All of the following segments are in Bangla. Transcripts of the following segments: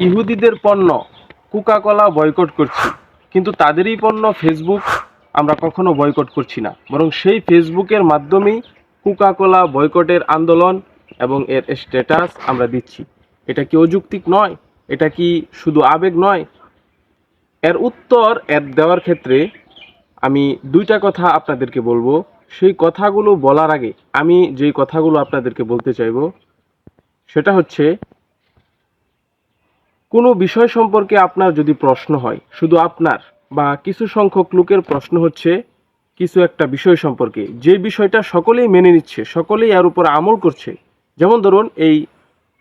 ইহুদিদের পণ্য কোকাকোলা বয়কট করছি। কিন্তু তাদেরই পণ্য ফেসবুক আমরা কখনো বয়কট করছি না। বরং সেই ফেসবুকের মাধ্যমেই কোকাকোলা বয়কটের আন্দোলন এবং এর স্ট্যাটাস আমরা দিচ্ছি। এটা কি অযৌক্তিক নয়? এটা কি শুধু আবেগ নয়? এর উত্তর এর দেওয়ার ক্ষেত্রে আমি দুইটা কথা আপনাদেরকে বলব। সেই কথাগুলো বলার আগে আমি যেই কথাগুলো আপনাদেরকে বলতে চাইব, সেটা হচ্ছে কোনো বিষয় সম্পর্কে আপনার যদি প্রশ্ন হয়, শুধু আপনার বা কিছু সংখ্যক লোকের প্রশ্ন হচ্ছে কিছু একটা বিষয় সম্পর্কে। যে বিষয়টা সকলেই মেনে নিচ্ছে, সকলেই এর উপর আমল করছে, যেমন ধরুন এই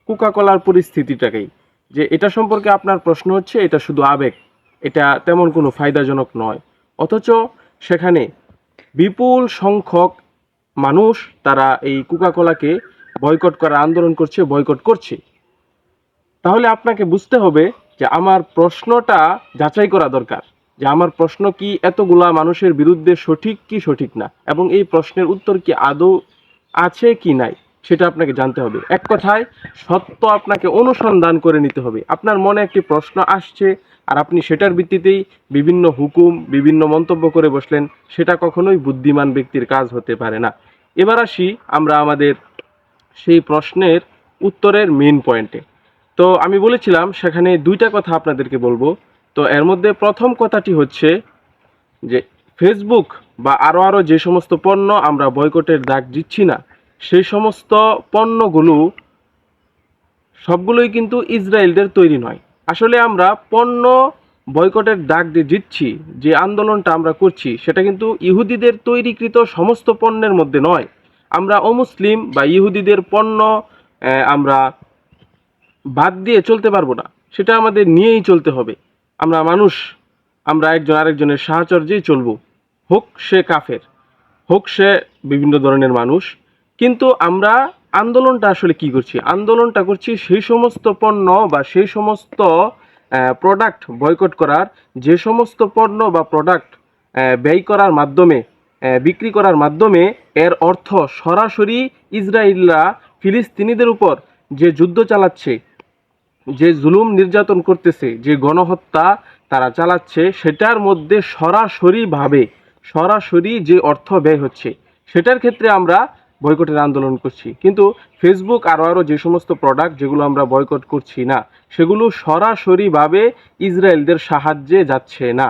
কোকাকোলার পরিস্থিতিটাকেই, যে এটা সম্পর্কে আপনার প্রশ্ন হচ্ছে, এটা শুধু আবেগ, এটা তেমন কোনো ফায়দাজনক নয়। অথচ সেখানে বিপুল সংখ্যক মানুষ তারা এই কোকাকোলাকে বয়কট করার আন্দোলন করছে বয়কট করছে। তাহলে আপনাকে বুঝতে হবে যে আমার প্রশ্নটা যাচাই করা দরকার, যে আমার প্রশ্ন কি এতগুলা মানুষের বিরুদ্ধে সঠিক কি সঠিক না, এবং এই প্রশ্নের উত্তর কি আদৌ আছে কি নাই, সেটা আপনাকে জানতে হবে। এক কথায়, সত্য আপনাকে অনুসন্ধান করে নিতে হবে। আপনার মনে একটি প্রশ্ন আসছে, আর আপনি সেটার ভিত্তিতেই বিভিন্ন হুকুম, বিভিন্ন মন্তব্য করে বসলেন, সেটা কখনোই বুদ্ধিমান ব্যক্তির কাজ হতে পারে না। এবার আসি আমরা আমাদের সেই প্রশ্নের উত্তরের মেন পয়েন্টে তো আমি বলেছিলাম, সেখানে দুইটা কথা আপনাদেরকে বলব। তো এর মধ্যে প্রথম কথাটি হচ্ছে যে ফেসবুক বা আরও আরও যে সমস্ত পণ্য আমরা বয়কটের দাগ দিচ্ছি না, সেই সমস্ত পণ্যগুলো সবগুলোই কিন্তু ইসরায়েলদের তৈরি নয়। আসলে আমরা পণ্য বয়কটের ডাক যে দিচ্ছি, যে আন্দোলনটা আমরা করছি, সেটা কিন্তু ইহুদিদের তৈরিকৃত সমস্ত পণ্যের মধ্যে নয়। আমরা অমুসলিম বা ইহুদিদের পণ্য আমরা বাদ দিয়ে চলতে পারব না। সেটা আমাদের নিয়েই চলতে হবে। আমরা মানুষ, আমরা একজন আরেকজনের সাহচর্যেই চলবো। হোক সে কাফের, হোক সে বিভিন্ন ধরনের মানুষ, কিন্তু আমরা আন্দোলনটা আসলে কি করছি? আন্দোলনটা করছি সেই সমস্ত পণ্য বা সেই সমস্ত প্রোডাক্ট বয়কট করার, যে সমস্ত পণ্য বা প্রোডাক্ট ব্যয় করার মাধ্যমে বিক্রি করার মাধ্যমে এর অর্থ সরাসরি ইসরায়েলরা, ফিলিস্তিনিদের উপর যে যুদ্ধ চালাচ্ছে যে জুলুম নির্যাতন করতেছে, যে গণহত্যা তারা চালাচ্ছে, সেটার মধ্যে সরাসরিভাবে সরাসরি যে অর্থ ব্যয় হচ্ছে, সেটার ক্ষেত্রে আমরা বয়কটের আন্দোলন করছি। কিন্তু ফেসবুক আরও আরও যে সমস্ত প্রোডাক্ট যেগুলো আমরা বয়কট করছি না, সেগুলো সরাসরিভাবে ইসরায়েলদের সাহায্যে যাচ্ছে না।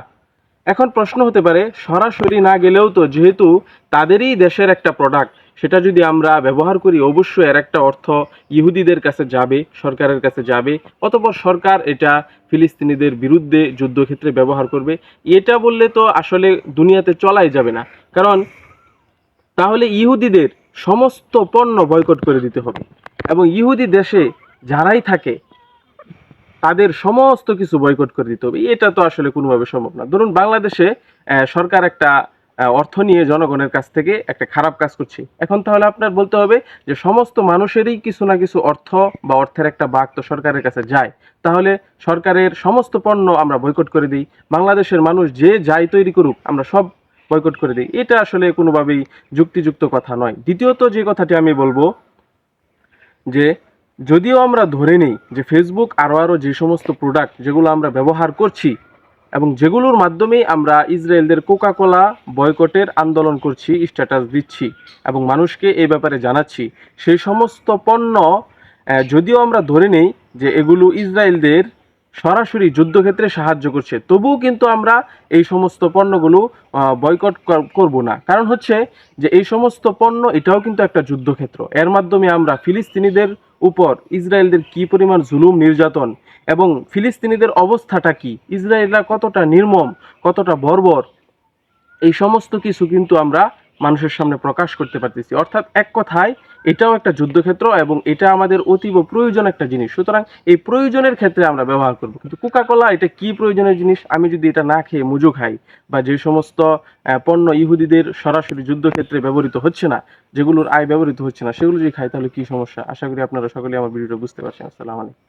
এখন প্রশ্ন হতে পারে, সরাসরি না গেলেও তো যেহেতু তাদেরই দেশের একটা প্রোডাক্ট সেটা যদি আমরা ব্যবহার করি, অবশ্যই এর একটা অর্থ ইহুদিদের কাছে যাবে, সরকারের কাছে যাবে, অতপর সরকার এটা ফিলিস্তিনিদের বিরুদ্ধে যুদ্ধক্ষেত্রে ব্যবহার করবে। এটা বললে তো আসলে দুনিয়াতে চলাই যাবে না। কারণ তাহলে ইহুদিদের সমস্ত পণ্য বয়কট করে দিতে হবে। এবং ইহুদি দেশে যারাই থাকে, তাদের সমস্ত কিছু বয়কট করে দিতে হবে। এটা তো আসলে কোনোভাবে সম্ভব না। ধরুন বাংলাদেশে সরকার একটা অর্থ নিয়ে জনগণের কাছ থেকে একটা খারাপ কাজ করছি। এখন তাহলে আপনার বলতে হবে যে সমস্ত মানুষেরই কিছু না কিছু অর্থ বা অর্থের একটা বাঘ তো সরকারের কাছে যায়। তাহলে সরকারের সমস্ত পণ্য আমরা বয়কট করে দিই। বাংলাদেশের মানুষ যে যাই তৈরি করুক, আমরা সব বয়কট করে দিই। এটা আসলে কোনোভাবেই যুক্তিযুক্ত কথা নয়। দ্বিতীয়ত যে কথাটি আমি বলব, যে যদিও আমরা ধরে নিই যে ফেসবুক আরও আরও যে সমস্ত প্রোডাক্ট যেগুলো আমরা ব্যবহার করছি এবং যেগুলোর মাধ্যমেই আমরা ইসরায়েলদের কোকাকোলা বয়কটের আন্দোলন করছি স্ট্যাটাস দিচ্ছি এবং মানুষকে এই ব্যাপারে জানাচ্ছি। সেই সমস্ত পণ্য যদিও আমরা ধরে নেই যে এগুলো ইসরায়েলদের সরাসরি যুদ্ধক্ষেত্রে সাহায্য করছে, তবুও কিন্তু আমরা এই সমস্ত পণ্যগুলো বয়কট করব না। কারণ হচ্ছে যে এই সমস্ত পণ্য এটাও কিন্তু একটা যুদ্ধক্ষেত্র। এর মাধ্যমে আমরা ফিলিস্তিনিদের উপর ইসরায়েলদের কি পরিমাণ জুলুম, নির্যাতন এবং ফিলিস্তিনিদের অবস্থাটা কি? ইসরায়েলরা কতটা নির্মম, কতটা বর্বর? এই সমস্ত কিছু কিন্তু আমরা মানুষের সামনে প্রকাশ করতে পারতেছি। অর্থাৎ এক কথায় এটাও একটা যুদ্ধক্ষেত্র এবং এটা আমাদের অতীব প্রয়োজন একটা জিনিস। সুতরাং এই প্রয়োজনের ক্ষেত্রে আমরা ব্যবহার করব। কিন্তু কোকাকোলা, এটা কি প্রয়োজনের জিনিস? আমি যদি এটা না খেয়ে মুজু খাই বা যে সমস্ত পণ্য ইহুদিদের সরাসরি যুদ্ধক্ষেত্রে ব্যবহৃত হচ্ছে না, যেগুলোর আয় ব্যবহৃত হচ্ছে না, সেগুলো যদি খাই তাহলে কি সমস্যা? আশা করি আপনারা সকলে আমার ভিডিওটা বুঝতে পারছেন। আসসালামু আলাইকুম।